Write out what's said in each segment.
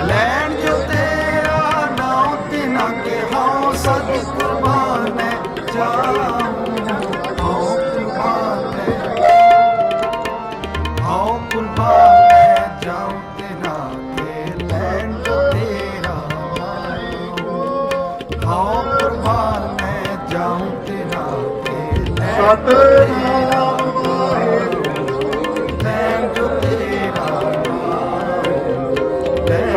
ਲੈਣ ਜੋ ਤੇਰਾ ਨਾਮ ਤੇ ਨਾ ਕੇ ਹਉ ਸਤ ਕੁਰਬਾਨ ਜਾਉ ਹਉ ਕੁਰਬਾਨ ਹਉ ਕੁਰਬਾਨ ਜਾਉ ਤੇ ਨਾ ਕੇ ਲੈਣ ਜੋ ਤੇਰਾ ਹਉ ਕੁਰਬਾਨ ਜਾਉ ਤੇ ਨਾ ਕੇ ਸਤਨਾਮ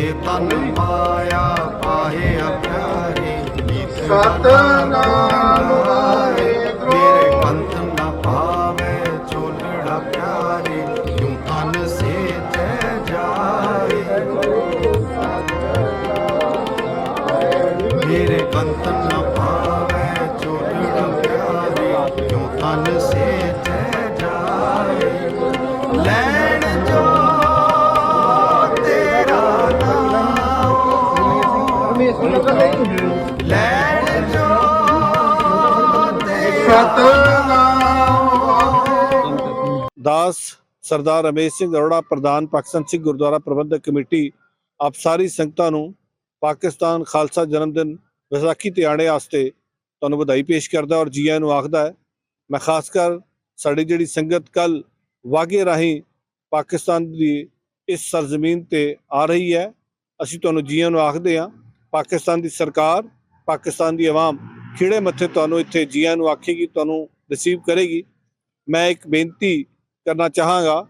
ਇਹ ਤਨ ਮਾਇਆ ਪਾਹੇ ਅਪਿਆਰੇ ਸਤਨਾਮ ਵਾਹਿਗੁਰੂ। ਮੇਰੇ ਕੰਤ ਨਾ ਪਾਵੇ ਚੋਲੜਾ ਪਿਆਰੇ ਕਿਉ ਤਨ ਸੇ ਜੈ ਜਾਏ ਮੇਰੇ ਕੰਤ ਲੈਣ ਜੋ ਸਤਨਾਮ ਦਾਸ ਸਰਦਾਰ ਰਮੇਸ਼ ਸਿੰਘ ਅਰੋੜਾ ਪ੍ਰਧਾਨ ਪਾਕਿਸਤਾਨ ਸਿੱਖ ਗੁਰਦੁਆਰਾ ਪ੍ਰਬੰਧਕ ਕਮੇਟੀ ਆਪ ਸਾਰੀ ਸੰਗਤਾਂ ਨੂੰ ਪਾਕਿਸਤਾਨ ਖਾਲਸਾ ਜਨਮ ਦਿਨ ਵਿਸਾਖੀ ਤਿਹਾੜੇ ਵਾਸਤੇ ਤੁਹਾਨੂੰ ਵਧਾਈ ਪੇਸ਼ ਕਰਦਾ ਔਰ ਜੀ ਆਇਆਂ ਨੂੰ ਆਖਦਾ ਹੈ ਮੈਂ ਖਾਸ ਕਰ ਸਾਡੀ ਜਿਹੜੀ ਸੰਗਤ ਕੱਲ ਵਾਗੇ ਰਾਹੀਂ ਪਾਕਿਸਤਾਨ ਦੀ ਇਸ ਸਰਜ਼ਮੀਨ ਤੇ ਆ ਰਹੀ ਹੈ ਅਸੀਂ ਤੁਹਾਨੂੰ ਜੀਆਂ ਨੂੰ ਆਖਦੇ ਹਾਂ ਪਾਕਿਸਤਾਨ ਦੀ ਸਰਕਾਰ, ਪਾਕਿਸਤਾਨ ਦੀ ਆਵਾਮ ਖਿੜੇ ਮੱਥੇ ਤੁਹਾਨੂੰ ਇੱਥੇ ਜੀਆਂ ਨੂੰ ਆਖੇਗੀ, ਤੁਹਾਨੂੰ ਰਿਸੀਵ ਕਰੇਗੀ। ਮੈਂ ਇੱਕ ਬੇਨਤੀ ਕਰਨਾ ਚਾਹਾਂਗਾ,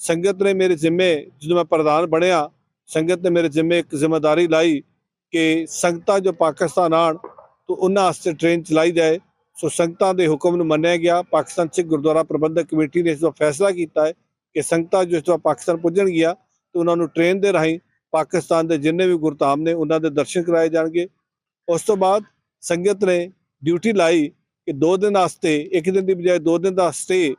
ਸੰਗਤ ਨੇ ਮੇਰੇ ਜ਼ਿੰਮੇ, ਜਦੋਂ ਮੈਂ ਪ੍ਰਧਾਨ ਬਣਿਆ, ਸੰਗਤ ਨੇ ਮੇਰੇ ਜ਼ਿੰਮੇ ਇੱਕ ਜ਼ਿੰਮੇਵਾਰੀ ਲਾਈ ਕਿ ਸੰਗਤਾਂ ਜੋ ਪਾਕਿਸਤਾਨ ਆਣ ਤੋਂ ਉਹਨਾਂ ਵਾਸਤੇ ਟ੍ਰੇਨ ਚਲਾਈ ਜਾਏ। ਸੋ ਸੰਗਤਾਂ ਦੇ ਹੁਕਮ ਨੂੰ ਮੰਨਿਆ ਗਿਆ। ਪਾਕਿਸਤਾਨ ਸਿੱਖ ਗੁਰਦੁਆਰਾ ਪ੍ਰਬੰਧਕ ਕਮੇਟੀ ਨੇ ਇਸ ਦਾ ਫੈਸਲਾ ਕੀਤਾ ਹੈ ਕਿ ਸੰਗਤਾਂ ਜੋ ਇਸ ਤੋਂ ਪਾਕਿਸਤਾਨ ਪੁੱਜਣਗੀਆਂ, ਤੇ ਉਹਨਾਂ ਨੂੰ ਟ੍ਰੇਨ ਦੇ ਰਾਹੀਂ ਪਾਕਿਸਤਾਨ ਦੇ ਜਿੰਨੇ ਵੀ ਗੁਰਧਾਮ ਨੇ, ਉਹਨਾਂ ਦੇ ਦਰਸ਼ਨ ਕਰਾਏ ਜਾਣਗੇ। ਉਸ ਤੋਂ ਬਾਅਦ ਸੰਗਤ ਨੇ ਡਿਊਟੀ ਲਾਈ ਕਿ ਦੋ ਦਿਨ ਵਾਸਤੇ, ਇੱਕ ਦਿਨ ਦੀ ਬਜਾਏ ਦੋ ਦਿਨ ਦਾ ਸਟੇ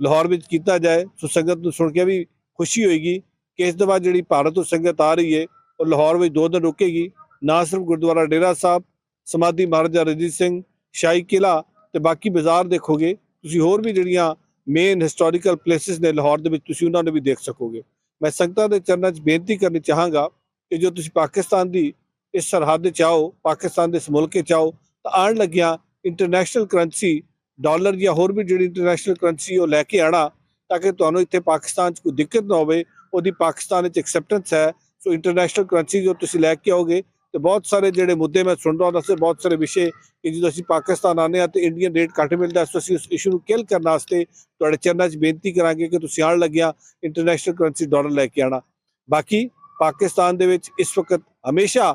ਲਾਹੌਰ ਵਿੱਚ ਕੀਤਾ ਜਾਏ। ਸੋ ਸੰਗਤ ਨੂੰ ਸੁਣ ਕੇ ਵੀ ਖੁਸ਼ੀ ਹੋਏਗੀ ਕਿ ਇਸ ਤੋਂ ਬਾਅਦ ਜਿਹੜੀ ਭਾਰਤ ਤੋਂ ਸੰਗਤ ਆ ਰਹੀ ਹੈ, ਉਹ ਲਾਹੌਰ ਵਿੱਚ ਦੋ ਦਿਨ ਰੁਕੇਗੀ। ਨਾ ਸਿਰਫ ਗੁਰਦੁਆਰਾ ਡੇਰਾ ਸਾਹਿਬ, ਸਮਾਧੀ ਮਹਾਰਾਜਾ ਰਣਜੀਤ ਸਿੰਘ, ਸ਼ਾਹੀ ਕਿਲਾ ਤੇ ਬਾਕੀ ਬਾਜ਼ਾਰ ਦੇਖੋਗੇ। ਤੁਸੀਂ ਹੋਰ ਵੀ ਜਿਹੜੀਆਂ ਮੇਨ ਹਿਸਟੋਰੀਕਲ ਪਲੇਸਿਸ ਨੇ ਲਾਹੌਰ ਦੇ ਵਿੱਚ, ਤੁਸੀਂ ਉਹਨਾਂ ਨੂੰ ਵੀ ਦੇਖ ਸਕੋਗੇ। ਮੈਂ ਸੰਗਤਾਂ ਦੇ ਚਰਨਾਂ 'ਚ ਬੇਨਤੀ ਕਰਨੀ ਚਾਹਾਂਗਾ ਕਿ ਜੋ ਤੁਸੀਂ ਪਾਕਿਸਤਾਨ ਦੀ ਇਸ ਸਰਹੱਦ 'ਚ ਆਓ, ਪਾਕਿਸਤਾਨ ਦੇ ਇਸ ਮੁਲਕ 'ਚ ਆਓ, ਤਾਂ ਆਉਣ ਲੱਗਿਆ ਇੰਟਰਨੈਸ਼ਨਲ ਕਰੰਸੀ ਡਾਲਰ ਜਾਂ ਹੋਰ ਵੀ ਜਿਹੜੀ ਇੰਟਰਨੈਸ਼ਨਲ ਕਰੰਸੀ ਉਹ ਲੈ ਕੇ ਆਣਾ ਤਾਂ ਕਿ ਤੁਹਾਨੂੰ ਇੱਥੇ ਪਾਕਿਸਤਾਨ 'ਚ ਕੋਈ ਦਿੱਕਤ ਨਾ ਹੋਵੇ। ਉਹਦੀ ਪਾਕਿਸਤਾਨ ਵਿੱਚ ਐਕਸੈਪਟੈਂਸ ਹੈ। ਸੋ ਇੰਟਰਨੈਸ਼ਨਲ ਕਰੰਸੀ ਜੋ ਤੁਸੀਂ ਲੈ ਕੇ ਆਓਗੇ ਤੇ ਬਹੁਤ ਸਾਰੇ ਜਿਹੜੇ ਮੁੱਦੇ ਮੈਂ ਸੁਣਦਾ ਰਿਹਾ ਦੱਸੇ ਬਹੁਤ ਸਾਰੇ ਵਿਸ਼ੇ ਕਿ ਜਦੋਂ ਅਸੀਂ ਪਾਕਿਸਤਾਨ ਆਨੇ ਆ ਤੇ ਇੰਡੀਅਨ ਰੇਟ ਘੱਟ ਮਿਲਦਾ ਸੋ ਅਸੀਂ ਉਸ ਇਸ਼ੂ ਨੂੰ ਕਿਲ ਕਰਨ ਵਾਸਤੇ ਤੁਹਾਡੇ ਚਰਨਾਂ 'ਚ ਬੇਨਤੀ ਕਰਾਂਗੇ ਕਿ ਤੁਸੀਂ ਆਉਣ ਲੱਗਿਆ ਇੰਟਰਨੈਸ਼ਨਲ ਕਰੰਸੀ ਡਾਲਰ ਲੈ ਕੇ ਆਣਾ ਬਾਕੀ ਪਾਕਿਸਤਾਨ ਦੇ ਵਿੱਚ ਇਸ ਵਕਤ ਹਮੇਸ਼ਾ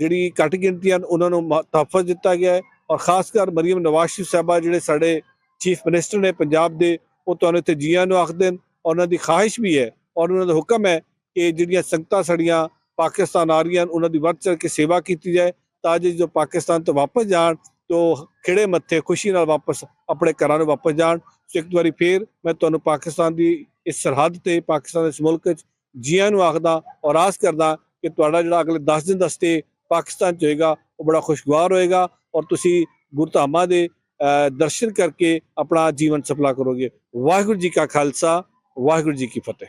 ਜਿਹੜੀ ਘੱਟ ਗਿਣਤੀਆਂ ਨੇ, ਉਹਨਾਂ ਨੂੰ ਮ- ਦਿੱਤਾ ਗਿਆ ਹੈ ਔਰ ਖਾਸ ਕਰ ਮਰੀਮ ਨਵਾਜ਼ ਸ਼ਰੀਫ ਸਾਹਿਬਾ ਜਿਹੜੇ ਸਾਡੇ ਚੀਫ ਮਿਨਿਸਟਰ ਨੇ ਪੰਜਾਬ ਦੇ ਉਹ ਤੁਹਾਨੂੰ ਇੱਥੇ ਜੀਆਂ ਨੂੰ ਆਖਦੇ ਨੇ ਔਰ ਉਹਨਾਂ ਦੀ ਖਾਹਿਸ਼ ਵੀ ਹੈ ਔਰ ਉਹਨਾਂ ਦਾ ਹੁਕਮ ਹੈ ਕਿ ਜਿਹੜੀਆਂ ਸੰਗਤਾਂ ਸਾਡੀਆਂ ਪਾਕਿਸਤਾਨ ਆ ਰਹੀਆਂ ਹਨ, ਉਹਨਾਂ ਦੀ ਵੱਧ ਚੜ੍ਹ ਕੇ ਸੇਵਾ ਕੀਤੀ ਜਾਏ ਤਾਂ ਜੇ ਜੋ ਪਾਕਿਸਤਾਨ ਤੋਂ ਵਾਪਸ ਜਾਣ ਤੋਂ ਖਿੜੇ ਮੱਥੇ ਖੁਸ਼ੀ ਨਾਲ ਵਾਪਸ ਆਪਣੇ ਘਰਾਂ ਨੂੰ ਵਾਪਸ ਜਾਣ। ਇੱਕ ਵਾਰੀ ਫੇਰ ਮੈਂ ਤੁਹਾਨੂੰ ਪਾਕਿਸਤਾਨ ਦੀ ਇਸ ਸਰਹੱਦ ਤੇ ਪਾਕਿਸਤਾਨ ਇਸ ਮੁਲਕ 'ਚ ਜੀਆਂ ਨੂੰ ਆਖਦਾ ਔਰ ਆਸ ਕਰਦਾ ਕਿ ਤੁਹਾਡਾ ਜਿਹੜਾ ਅਗਲੇ 10 ਦਿਨ ਦਾ ਸਟੇ ਪਾਕਿਸਤਾਨ 'ਚ ਹੋਏਗਾ ਉਹ ਬੜਾ ਖੁਸ਼ਗਵਾਰ ਹੋਏਗਾ ਔਰ ਤੁਸੀਂ ਗੁਰਧਾਮਾਂ ਦੇ ਦਰਸ਼ਨ ਕਰਕੇ ਆਪਣਾ ਜੀਵਨ ਸਫਲਾ ਕਰੋਗੇ। ਵਾਹਿਗੁਰੂ ਜੀ ਕਾ ਖਾਲਸਾ ਵਾਹਿਗੁਰੂ ਜੀ ਕੀ ਫਤਿਹ।